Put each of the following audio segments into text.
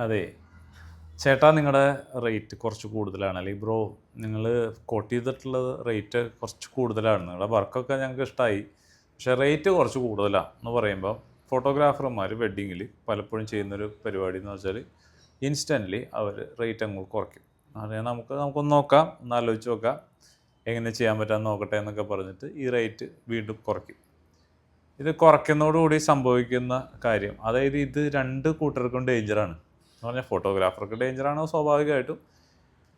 അതെ. ചേട്ടാ നിങ്ങളുടെ റേറ്റ് കുറച്ച് കൂടുതലാണ്. അല്ലെങ്കിൽ ബ്രോ നിങ്ങൾ കോട്ട് ചെയ്തിട്ടുള്ള റേറ്റ് കുറച്ച് കൂടുതലാണ്. നിങ്ങളുടെ വർക്കൊക്കെ ഞങ്ങൾക്ക് ഇഷ്ടമായി പക്ഷേ റേറ്റ് കുറച്ച് കൂടുതലാണ് എന്ന് പറയുമ്പോൾ ഫോട്ടോഗ്രാഫർമാർ വെഡ്ഡിങ്ങിൽ പലപ്പോഴും ചെയ്യുന്നൊരു പരിപാടി എന്ന് വെച്ചാൽ ഇൻസ്റ്റന്റ്ലി അവർ റേറ്റ് അങ്ങ് കുറയ്ക്കും. അതെ നമുക്ക് നമുക്കൊന്ന് നോക്കാം ഒന്ന് ആലോചിച്ച് നോക്കാം. എങ്ങനെ ചെയ്യാൻ പറ്റാമെന്ന് നോക്കട്ടെ എന്നൊക്കെ പറഞ്ഞിട്ട് ഈ റേറ്റ് വീണ്ടും കുറയ്ക്കും. ഇത് കുറയ്ക്കുന്നതോടുകൂടി സംഭവിക്കുന്ന കാര്യം അതായത് ഇത് രണ്ട് കൂട്ടർക്കും ഡേഞ്ചറാണ് എന്ന് പറഞ്ഞാൽ ഫോട്ടോഗ്രാഫർക്ക് ഡേഞ്ചറാണ് സ്വാഭാവികമായിട്ടും.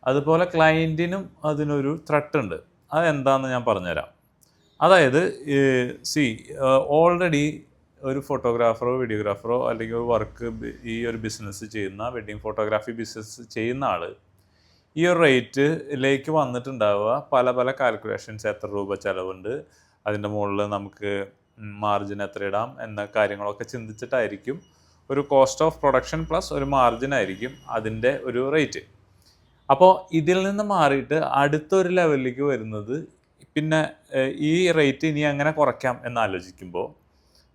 അതുപോലെ ക്ലയന്റിനും അതിനൊരു ത്രട്ട് ഉണ്ട്. അതെന്താണെന്ന് ഞാൻ പറഞ്ഞുതരാം. അതായത് സി ഓൾറെഡി ഒരു ഫോട്ടോഗ്രാഫറോ വീഡിയോഗ്രാഫറോ അല്ലെങ്കിൽ ഒരു വർക്ക് ഈ ഒരു ബിസിനസ് ചെയ്യുന്ന വെഡ്ഡിങ് ഫോട്ടോഗ്രാഫി ബിസിനസ് ചെയ്യുന്ന ആൾ ഈ ഒരു റേറ്റിലേക്ക് വന്നിട്ടുണ്ടാവുക. പല പല കാൽക്കുലേഷൻസ് എത്ര രൂപ ചിലവുണ്ട് അതിന്റെ മുകളിൽ നമുക്ക് മാർജിൻ എത്ര ഇടാം എന്ന കാര്യങ്ങളൊക്കെ ചിന്തിച്ചിട്ടായിരിക്കും ഒരു കോസ്റ്റ് ഓഫ് പ്രൊഡക്ഷൻ പ്ലസ് ഒരു മാർജിൻ ആയിരിക്കും അതിന്റെ ഒരു റേറ്റ് അപ്പോൾ ഇതിൽ നിന്ന് മാറിയിട്ട് അടുത്തൊരു ലെവലിലേക്ക് വരുന്നത് പിന്നെ ഈ റേറ്റ് ഇനി അങ്ങനെ കുറയ്ക്കാം എന്ന് ആലോചിക്കുമ്പോൾ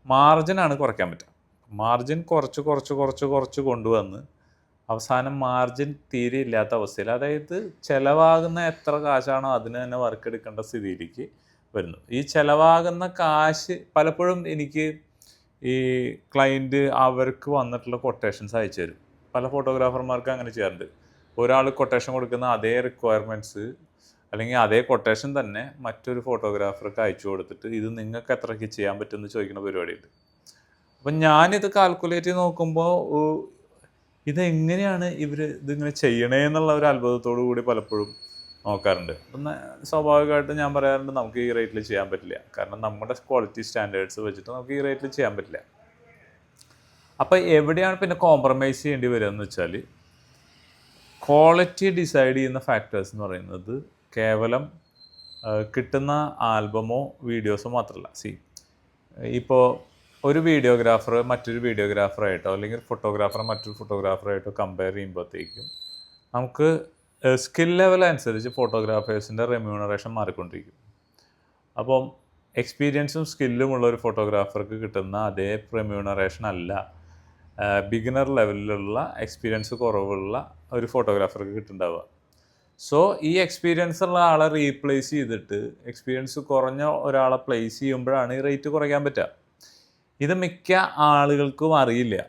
മാർജിനാണ് കുറയ്ക്കാൻ പറ്റുക. മാർജിൻ കുറച്ച് കുറച്ച് കുറച്ച് കുറച്ച് കൊണ്ടുവന്ന് അവസാനം മാർജിൻ തീരെ ഇല്ലാത്ത അവസ്ഥയിൽ അതായത് ചിലവാകുന്ന എത്ര കാശാണോ അതിന് തന്നെ വർക്ക് എടുക്കേണ്ട സ്ഥിതിയിലേക്ക് വരുന്നു. ഈ ചിലവാകുന്ന കാശ് പലപ്പോഴും എനിക്ക് ഈ ക്ലയന്റ് അവർക്ക് വന്നിട്ടുള്ള കൊട്ടേഷൻസ് അയച്ചു തരും. പല ഫോട്ടോഗ്രാഫർമാർക്ക് അങ്ങനെ ചെയ്യാറുണ്ട്. ഒരാൾ കൊട്ടേഷൻ കൊടുക്കുന്ന അതേ റിക്വയർമെന്റ്സ് അല്ലെങ്കിൽ അതേ കൊട്ടേഷൻ തന്നെ മറ്റൊരു ഫോട്ടോഗ്രാഫർക്ക് അയച്ചു കൊടുത്തിട്ട് ഇത് നിങ്ങൾക്ക് എത്രയ്ക്ക് ചെയ്യാൻ പറ്റുമെന്ന് ചോദിക്കുന്ന പരിപാടിയുണ്ട്. അപ്പം ഞാനിത് കാൽക്കുലേറ്റ് ചെയ്ത് നോക്കുമ്പോൾ ഇതെങ്ങനെയാണ് ഇവർ ഇതിങ്ങനെ ചെയ്യണേ എന്നുള്ള ഒരു അത്ഭുതത്തോടു കൂടി പലപ്പോഴും നോക്കാറുണ്ട്. സ്വാഭാവികമായിട്ട് സ്വാഭാവികമായിട്ടും ഞാൻ പറയാറുണ്ട് നമുക്ക് ഈ റേറ്റിൽ ചെയ്യാൻ പറ്റില്ല. കാരണം നമ്മുടെ ക്വാളിറ്റി സ്റ്റാൻഡേർഡ്സ് വെച്ചിട്ട് നമുക്ക് ഈ റേറ്റിൽ ചെയ്യാൻ പറ്റില്ല. അപ്പോൾ എവിടെയാണ് പിന്നെ കോംപ്രമൈസ് ചെയ്യേണ്ടി വരിക എന്ന് വെച്ചാൽ ക്വാളിറ്റി ഡിസൈഡ് ചെയ്യുന്ന ഫാക്ടേഴ്സ് എന്ന് പറയുന്നത് കേവലം കിട്ടുന്ന ആൽബമോ വീഡിയോസോ മാത്രമല്ല. സി ഇപ്പോൾ ഒരു വീഡിയോഗ്രാഫർ മറ്റൊരു വീഡിയോഗ്രാഫറായിട്ടോ അല്ലെങ്കിൽ ഫോട്ടോഗ്രാഫർ മറ്റൊരു ഫോട്ടോഗ്രാഫറായിട്ടോ കമ്പയർ ചെയ്യുമ്പോഴത്തേക്കും നമുക്ക് സ്കിൽ ലെവൽ അനുസരിച്ച് ഫോട്ടോഗ്രാഫേഴ്സിന്റെ റെമ്യൂണറേഷൻ മാറിക്കൊണ്ടിരിക്കും. അപ്പം എക്സ്പീരിയൻസും സ്കില്ലും ഉള്ള ഒരു ഫോട്ടോഗ്രാഫർക്ക് കിട്ടുന്ന അതേ റെമ്യൂണറേഷൻ അല്ല. ബിഗിനർ ലെവലിലുള്ള എക്സ്പീരിയൻസ് കുറവുള്ള ഒരു ഫോട്ടോഗ്രാഫർക്ക് കിട്ടുന്നുണ്ടാവുക. സോ ഈ എക്സ്പീരിയൻസ് ഉള്ള ആളെ റീപ്ലേസ് ചെയ്തിട്ട് എക്സ്പീരിയൻസ് കുറഞ്ഞ ഒരാളെ പ്ലേസ് ചെയ്യുമ്പോഴാണ് ഈ റേറ്റ് കുറയ്ക്കാൻ പറ്റുക. ഇത് മിക്ക ആളുകൾക്കും അറിയില്ല.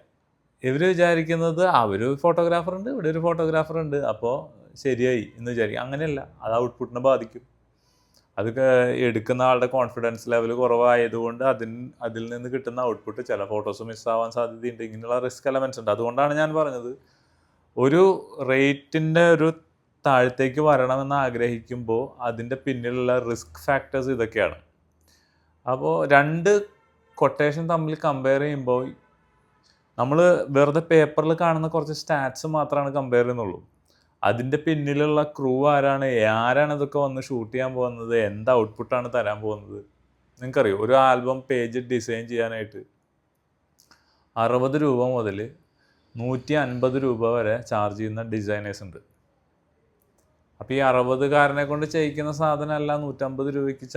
ഇവർ വിചാരിക്കുന്നത് അവർ ഫോട്ടോഗ്രാഫർ ഉണ്ട് ഇവിടെ ഒരു ഫോട്ടോഗ്രാഫർ ഉണ്ട്. അപ്പോൾ ശരിയായി എന്ന് വിചാരിക്കും. അങ്ങനെയല്ല. അത് ഔട്ട്പുട്ടിനെ ബാധിക്കും. അത് എടുക്കുന്ന ആളുടെ കോൺഫിഡൻസ് ലെവൽ കുറവായതുകൊണ്ട് അതിന് അതിൽ നിന്ന് കിട്ടുന്ന ഔട്ട്പുട്ട് ചില ഫോട്ടോസ് മിസ്സാവാൻ സാധ്യതയുണ്ട്. ഇങ്ങനെയുള്ള റിസ്ക് എലമെൻസ് ഉണ്ട്. അതുകൊണ്ടാണ് ഞാൻ പറഞ്ഞത്. ഒരു റേറ്റിന്റെ ഒരു താഴത്തേക്ക് വരണമെന്ന് ആഗ്രഹിക്കുമ്പോൾ അതിന്റെ പിന്നിലുള്ള റിസ്ക് ഫാക്ടേഴ്സ് ഇതൊക്കെയാണ്. അപ്പോൾ രണ്ട് കൊട്ടേഷൻ തമ്മിൽ കമ്പയർ ചെയ്യുമ്പോൾ നമ്മൾ വെറുതെ പേപ്പറിൽ കാണുന്ന കുറച്ച് സ്റ്റാറ്റ്സ് മാത്രമാണ് കമ്പയർ ചെയ്യുന്നുള്ളൂ. അതിന്റെ പിന്നിലുള്ള ക്രൂ ആരാണ്? ആരാണ് ഇതൊക്കെ വന്ന് ഷൂട്ട് ചെയ്യാൻ പോകുന്നത്? എന്ത് ഔട്ട്പുട്ടാണ് തരാൻ പോകുന്നത്? നിങ്ങൾക്കറിയോ? ഒരു ആൽബം പേജ് ഡിസൈൻ ചെയ്യാനായിട്ട് അറുപത് രൂപ മുതൽ നൂറ്റി അൻപത് രൂപ വരെ ചാർജ് ചെയ്യുന്ന ഡിസൈനേഴ്സ് ഉണ്ട്. അപ്പോൾ ഈ അറുപതുകാരനെ കൊണ്ട് ചെയ്യിക്കുന്ന സാധനമല്ല നൂറ്റമ്പത് രൂപയ്ക്ക്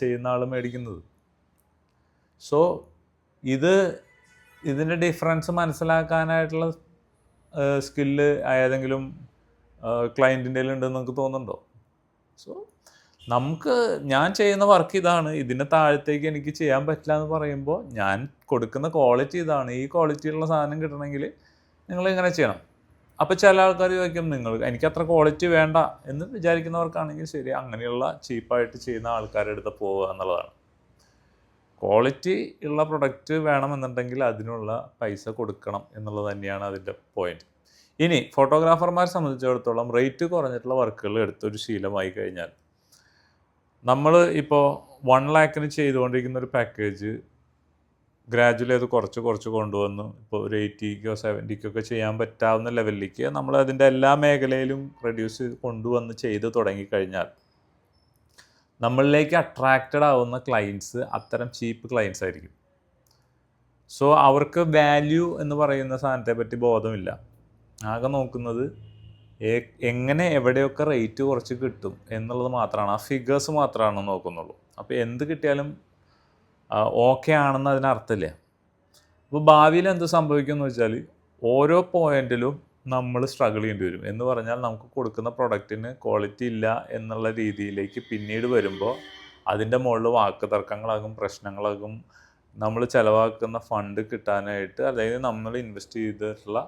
ചെയ്യുന്ന ആൾ മേടിക്കുന്നത്. സോ ഇത് ഇതിന്റെ ഡിഫറൻസ് മനസ്സിലാക്കാനായിട്ടുള്ള സ്കില്ല് ഏതെങ്കിലും ക്ലയന്റിന്റെ ഉണ്ടെന്ന് നമുക്ക് തോന്നുന്നുണ്ടോ? സോ നമുക്ക് ഞാൻ ചെയ്യുന്ന വർക്ക് ഇതാണ്. ഇതിന്റെ താഴത്തേക്ക് എനിക്ക് ചെയ്യാൻ പറ്റില്ല എന്ന് പറയുമ്പോൾ ഞാൻ കൊടുക്കുന്ന ക്വാളിറ്റി ഇതാണ്. ഈ ക്വാളിറ്റിയുള്ള സാധനം കിട്ടണമെങ്കിൽ നിങ്ങൾ ഇങ്ങനെ ചെയ്യണം. അപ്പോൾ ചില ആൾക്കാർ ചോദിക്കും നിങ്ങൾ എനിക്ക് അത്ര ക്വാളിറ്റി വേണ്ട എന്ന് വിചാരിക്കുന്നവർക്കാണെങ്കിൽ ശരി അങ്ങനെയുള്ള ചീപ്പായിട്ട് ചെയ്യുന്ന ആൾക്കാരുടെ അടുത്ത് പോവുക എന്നുള്ളതാണ്. ക്വാളിറ്റി ഉള്ള പ്രൊഡക്റ്റ് വേണമെന്നുണ്ടെങ്കിൽ അതിനുള്ള പൈസ കൊടുക്കണം എന്നുള്ളത് തന്നെയാണ് അതിന്റെ പോയിന്റ് ഇനി ഫോട്ടോഗ്രാഫർമാരെ സംബന്ധിച്ചിടത്തോളം റേറ്റ് കുറഞ്ഞിട്ടുള്ള വർക്കുകൾ എടുത്തൊരു ശീലമായി കഴിഞ്ഞാൽ നമ്മൾ ഇപ്പോൾ വൺ ലാക്കിന് ചെയ്തുകൊണ്ടിരിക്കുന്ന ഒരു പാക്കേജ് ഗ്രാജുവലി അത് കുറച്ച് കുറച്ച് കൊണ്ടുവന്നു. ഇപ്പോൾ ഒരു എയ്റ്റിക്കോ സെവന്റിക്കോ ഒക്കെ ചെയ്യാൻ പറ്റാവുന്ന ലെവലിലേക്ക് നമ്മൾ അതിന്റെ എല്ലാ മേഖലയിലും റെഡ്യൂസ് കൊണ്ടുവന്ന് ചെയ്ത് തുടങ്ങിക്കഴിഞ്ഞാൽ നമ്മളിലേക്ക് അട്രാക്റ്റഡ് ആവുന്ന ക്ലയൻസ് അത്തരം ചീപ്പ് ക്ലയൻസ് ആയിരിക്കും. സോ അവർക്ക് വാല്യൂ എന്ന് പറയുന്ന സാധനത്തെ പറ്റി ബോധമില്ല. ആകെ നോക്കുന്നത് എങ്ങനെ എവിടെയൊക്കെ റേറ്റ് കുറച്ച് കിട്ടും എന്നുള്ളത് മാത്രമാണ്. ആ ഫിഗേഴ്സ് മാത്രമാണ് നോക്കുന്നുള്ളൂ. അപ്പോൾ എന്ത് കിട്ടിയാലും ഓക്കെ ആണെന്ന് അതിനർത്ഥമില്ല. അപ്പോൾ ഭാവിയിൽ എന്ത് സംഭവിക്കുമെന്ന് വെച്ചാൽ ഓരോ പോയിന്റിലും നമ്മൾ സ്ട്രഗിൾ ചെയ്യേണ്ടി വരും. എന്ന് പറഞ്ഞാൽ നമുക്ക് കൊടുക്കുന്ന പ്രൊഡക്റ്റിന് ക്വാളിറ്റി ഇല്ല എന്നുള്ള രീതിയിലേക്ക് പിന്നീട് വരുമ്പോൾ അതിന്റെ മുകളിൽ വാക്ക് തർക്കങ്ങളാകും പ്രശ്നങ്ങളാകും. നമ്മൾ ചിലവാക്കുന്ന ഫണ്ട് കിട്ടാനായിട്ട് അതായത് നമ്മൾ ഇൻവെസ്റ്റ് ചെയ്തിട്ടുള്ള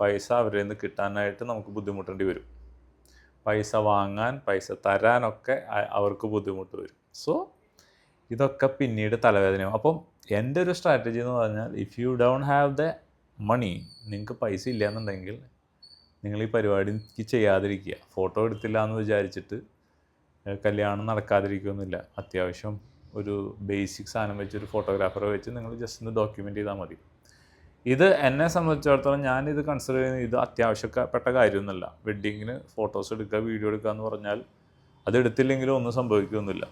പൈസ അവരിൽ നിന്ന് കിട്ടാനായിട്ട് നമുക്ക് ബുദ്ധിമുട്ടേണ്ടി വരും. പൈസ വാങ്ങാൻ പൈസ തരാനൊക്കെ അവർക്ക് ബുദ്ധിമുട്ട് വരും. സോ ഇതൊക്കെ പിന്നീട് തലവേദനയാവും. അപ്പം എന്റെ ഒരു സ്ട്രാറ്റജി എന്ന് പറഞ്ഞാൽ if you don't have the money നിങ്ങൾക്ക് പൈസ ഇല്ല എന്നുണ്ടെങ്കിൽ നിങ്ങൾ ഈ പരിപാടിക്ക് ചെയ്യാതിരിക്കുക. ഫോട്ടോ എടുത്തില്ല എന്ന് വിചാരിച്ചിട്ട് കല്യാണം നടക്കാതിരിക്കുകയൊന്നുമില്ല അത്യാവശ്യം ഒരു ബേസിക് സാധനം വെച്ച് ഒരു ഫോട്ടോഗ്രാഫറെ വെച്ച് നിങ്ങൾ ജസ്റ്റ് ഒന്ന് ഡോക്യുമെന്റ് ചെയ്താൽ മതി. ഇത് എന്നെ സംബന്ധിച്ചിടത്തോളം ഞാനിത് കൺസിഡർ ചെയ്യുന്നത് ഇത് അത്യാവശ്യപ്പെട്ട കാര്യമൊന്നുമല്ല. വെഡ്ഡിങ്ങിന് ഫോട്ടോസ് എടുക്കുക വീഡിയോ എടുക്കുക എന്ന് പറഞ്ഞാൽ അതെടുത്തില്ലെങ്കിലും ഒന്നും സംഭവിക്കുകയൊന്നുമില്ല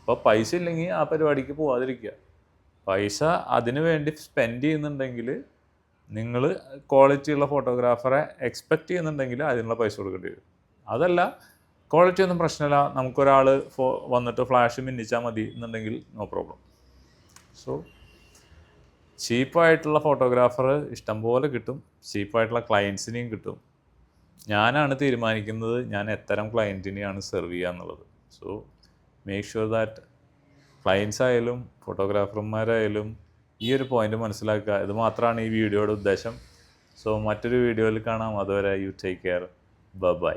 അപ്പോൾ പൈസ ഇല്ലെങ്കിൽ ആ പരിപാടിക്ക് പോവാതിരിക്കുക. പൈസ അതിന് വേണ്ടി സ്പെൻഡ് ചെയ്യുന്നുണ്ടെങ്കിൽ നിങ്ങൾ ക്വാളിറ്റിയുള്ള ഫോട്ടോഗ്രാഫറെ എക്സ്പെക്റ്റ് ചെയ്യുന്നുണ്ടെങ്കിൽ അതിനുള്ള പൈസ കൊടുക്കേണ്ടി വരും. അതല്ല ക്വാളിറ്റി ഒന്നും പ്രശ്നമില്ല. നമുക്കൊരാൾ ഫോ വന്നിട്ട് ഫ്ലാഷ് മിന്നിച്ചാൽ മതി എന്നുണ്ടെങ്കിൽ നോ പ്രോബ്ലം സോ ചീപ്പായിട്ടുള്ള ഫോട്ടോഗ്രാഫർ ഇഷ്ടംപോലെ കിട്ടും. ചീപ്പായിട്ടുള്ള ക്ലയൻസിനെയും കിട്ടും. ഞാനാണ് തീരുമാനിക്കുന്നത് ഞാൻ എത്തരം ക്ലയന്റിനെയാണ് സെർവ് ചെയ്യുക എന്നുള്ളത്. So make sure that clients ആയാലും ഫോട്ടോഗ്രാഫർമാരായാലും ഈ ഒരു പോയിന്റ് മനസ്സിലാക്കുക. ഇത് മാത്രമാണ് ഈ വീഡിയോയുടെ ഉദ്ദേശം. സോ മറ്റൊരു വീഡിയോയിൽ കാണാം. അതുവരെ യു ടേക്ക് കെയർ ബൈ